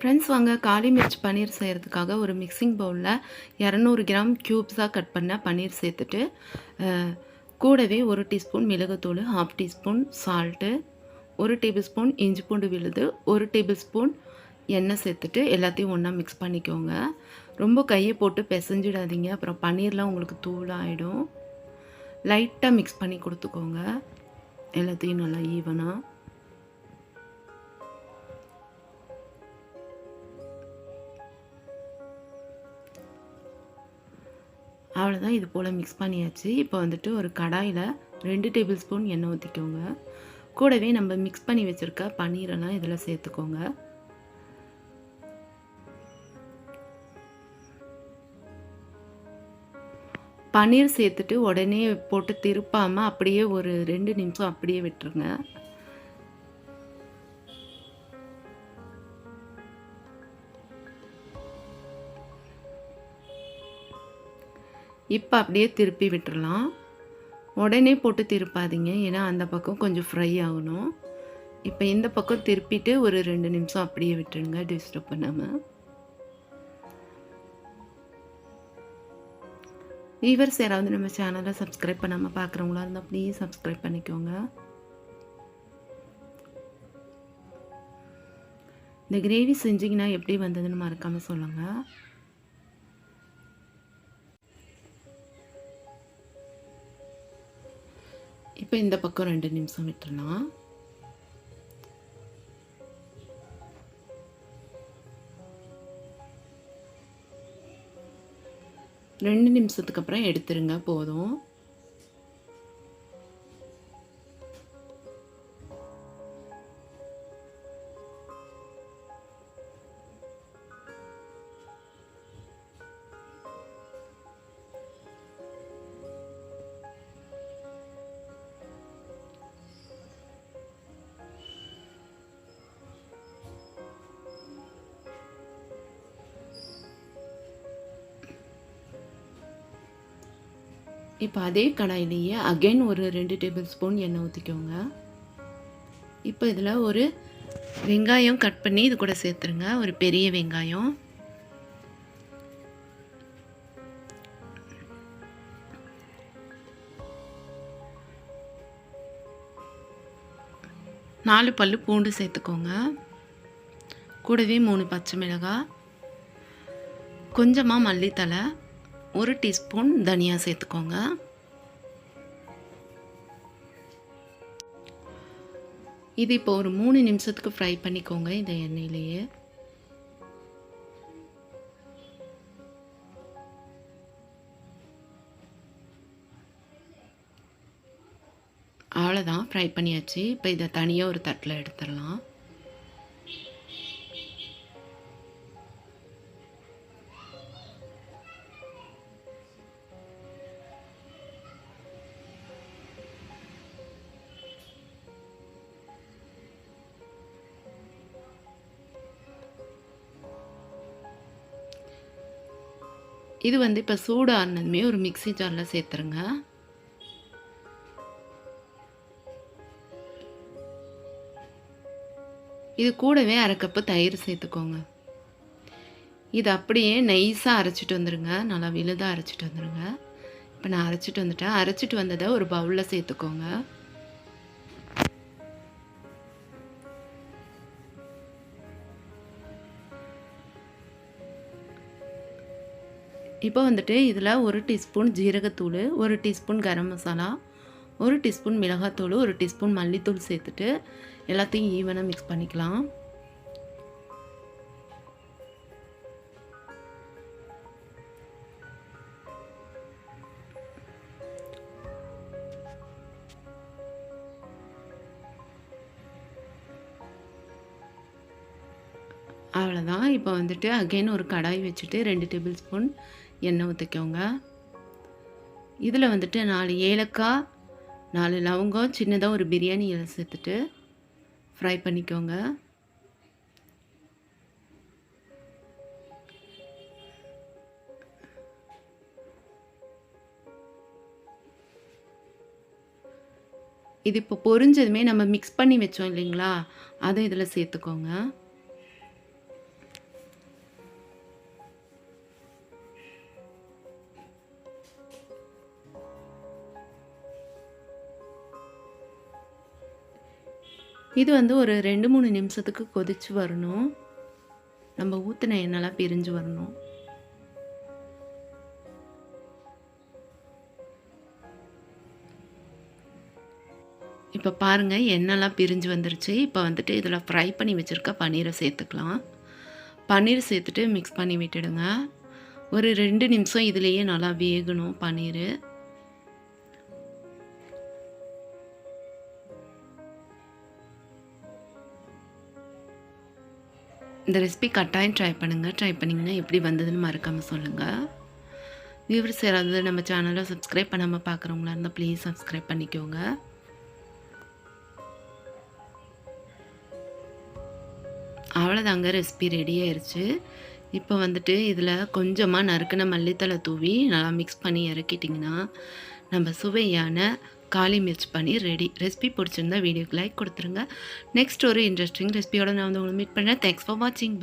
Friends வாங்க காளி மிர்ச் பன்னீர் செய்கிறதுக்காக ஒரு மிக்சிங் பவுலில் இரநூறு கிராம் க்யூப்ஸாக கட் பண்ண பன்னீர் சேர்த்துட்டு கூடவே ஒரு டீஸ்பூன் மிளகுத்தூள் ஹாஃப் டீஸ்பூன் சால்ட்டு ஒரு டேபிள் ஸ்பூன் இஞ்சி பூண்டு விழுது ஒரு டேபிள் ஸ்பூன் எண்ணெய் சேர்த்துட்டு எல்லாத்தையும் ஒன்றா மிக்ஸ் பண்ணிக்கோங்க. ரொம்ப கையை போட்டு பிசைஞ்சிடாதீங்க. அப்புறம் பன்னீர்லாம் உங்களுக்கு தூளாகிடும் லைட்டாக மிக்ஸ் பண்ணி கொடுத்துக்கோங்க. எல்லாத்தையும் நல்லா ஈவனாக அவ்வளோதான் இது போல் மிக்ஸ் பண்ணியாச்சு. இப்போ வந்துட்டு ஒரு கடாயில் ரெண்டு டேபிள் ஸ்பூன் எண்ணெய் ஊற்றிக்கோங்க கூடவே நம்ம மிக்ஸ் பண்ணி வச்சுருக்க பன்னீரெல்லாம் இதில் சேர்த்துக்கோங்க. பன்னீர் சேர்த்துட்டு உடனே போட்டு திருப்பாமல் அப்படியே ஒரு ரெண்டு நிமிஷம் அப்படியே விட்டுருங்க. இப்போ அப்படியே திருப்பி விட்டுறலாம். உடனே போட்டு திருப்பாதீங்க. ஏன்னா அந்த பக்கம் கொஞ்சம் ஃப்ரை ஆகணும். இப்போ இந்த பக்கம் திருப்பிட்டு ஒரு ரெண்டு நிமிஷம் அப்படியே விட்டுருங்க டிஸ்டர்ப் பண்ணாமல் வீவர்ஸ் யாராவது நம்ம சேனலை சப்ஸ்கிரைப் பண்ணாமல் பார்க்குறவங்களா இருந்தால் ப்ளீஸ் சப்ஸ்கிரைப் பண்ணிக்கோங்க. இந்த கிரேவி செஞ்சிங்கன்னா எப்படி வந்ததுன்னு மறக்காமல் சொல்லுங்கள் இப்போ இந்த பக்கம் ரெண்டு நிமிஷம் விட்டுறலாம் ரெண்டு நிமிஷத்துக்கு அப்புறம் எடுத்துருங்க போதும். இப்போ அதே கடாயிலேயே அகைன் ஒரு ரெண்டு டேபிள் ஸ்பூன் எண்ணெய் ஊற்றிக்கோங்க இப்போ இதில் ஒரு வெங்காயம் கட் பண்ணி இது கூட சேர்த்துருங்க. ஒரு பெரிய வெங்காயம். நாலு பல் பூண்டு சேர்த்துக்கோங்க. கூடவே மூணு பச்சை மிளகாய். கொஞ்சமாக மல்லித்தலை ஒரு டீஸ்பூன் தனியா சேர்த்துக்கோங்க. இது இப்போ ஒரு மூணு நிமிஷத்துக்கு ஃப்ரை பண்ணிக்கோங்க இந்த எண்ணெயிலேயே. அவ்வளோதான் ஃப்ரை பண்ணியாச்சு. இப்போ இதை தனியாக ஒரு தட்டில் எடுத்துடலாம். இது வந்து இப்போ சூடு ஆனதுமே ஒரு மிக்சி ஜாரில் சேர்த்துருங்க. இது கூடவே அரை கப்பு தயிர் சேர்த்துக்கோங்க. இது அப்படியே நைஸாக அரைச்சிட்டு வந்துடுங்க நல்லா விழுதாக அரைச்சிட்டு வந்துடுங்க இப்போ நான் அரைச்சிட்டு வந்துட்டேன். அரைச்சிட்டு வந்ததை ஒரு பவுலில் சேர்த்துக்கோங்க. இப்போ வந்துட்டு இதில் ஒரு டீஸ்பூன் ஜீரகத்தூள் ஒரு டீஸ்பூன் கரம் மசாலா ஒரு டீஸ்பூன் மிளகாத்தூள் ஒரு டீஸ்பூன் மல்லித்தூள் சேர்த்துட்டு எல்லாத்தையும் ஈவனாக மிக்ஸ் பண்ணிக்கலாம். அவ்வளோதான் இப்போ வந்துட்டு அகெயின் ஒரு கடாய் வச்சுட்டு ரெண்டு டேபிள் ஸ்பூன் எண்ணெய் ஊற்றிக்கோங்க இதில் வந்துட்டு நாலு ஏலக்காய் நாலு லவங்கம் சின்னதாக ஒரு பிரியாணி இலை சேர்த்துட்டு ஃப்ரை பண்ணிக்கோங்க. இது இப்போ பொரிஞ்சதுமே நம்ம மிக்ஸ் பண்ணி வச்சோம் இல்லைங்களா? அதை இதில் சேர்த்துக்கோங்க. இது வந்து ஒரு ரெண்டு மூணு நிமிஷத்துக்கு கொதிச்சு வரணும். நம்ம ஊற்றின எண்ணெய்லாம் பிரிஞ்சு வரணும். இப்போ பாருங்கள் எண்ணெய்லாம் பிரிஞ்சு வந்துருச்சு. இப்போ வந்துட்டு இதில் ஃப்ரை பண்ணி வச்சுருக்க பன்னீரை சேர்த்துக்கலாம். பன்னீர் சேர்த்துட்டு மிக்ஸ் பண்ணி விட்டுடுங்க. ஒரு ரெண்டு நிமிஷம் இதுலேயே நல்லா வேகணும் பன்னீர். இந்த ரெசிபி கட்டாயம் ட்ரை பண்ணுங்கள் ட்ரை பண்ணிங்கன்னா எப்படி வந்ததுன்னு மறக்காமல் சொல்லுங்கள் வியூவர்ஸ் யாராவது நம்ம சேனலை சப்ஸ்கிரைப் பண்ணாமல் பார்க்குறவங்களா இருந்தால் ப்ளீஸ் சப்ஸ்கிரைப் பண்ணிக்கோங்க. அவ்வளோதாங்க ரெசிபி ரெடி ஆயிடுச்சு இப்போ வந்துட்டு இதில் கொஞ்சமாக நறுக்கின மல்லித்தலை தூவி நல்லா மிக்ஸ் பண்ணி இறக்கிட்டிங்கன்னா நம்ம சுவையான காளி மிர்ச் பண்ணி ரெடி ரெசிபி பிடிச்சிருந்தா வீடியோக்கு லைக் கொடுத்துருங்க. நெக்ஸ்ட் ஒரு இன்ட்ரெஸ்டிங் ரெசிபியோட நான் வந்து உங்களை மீட் பண்ணுறேன் தேங்க்ஸ் ஃபார் வாட்சிங்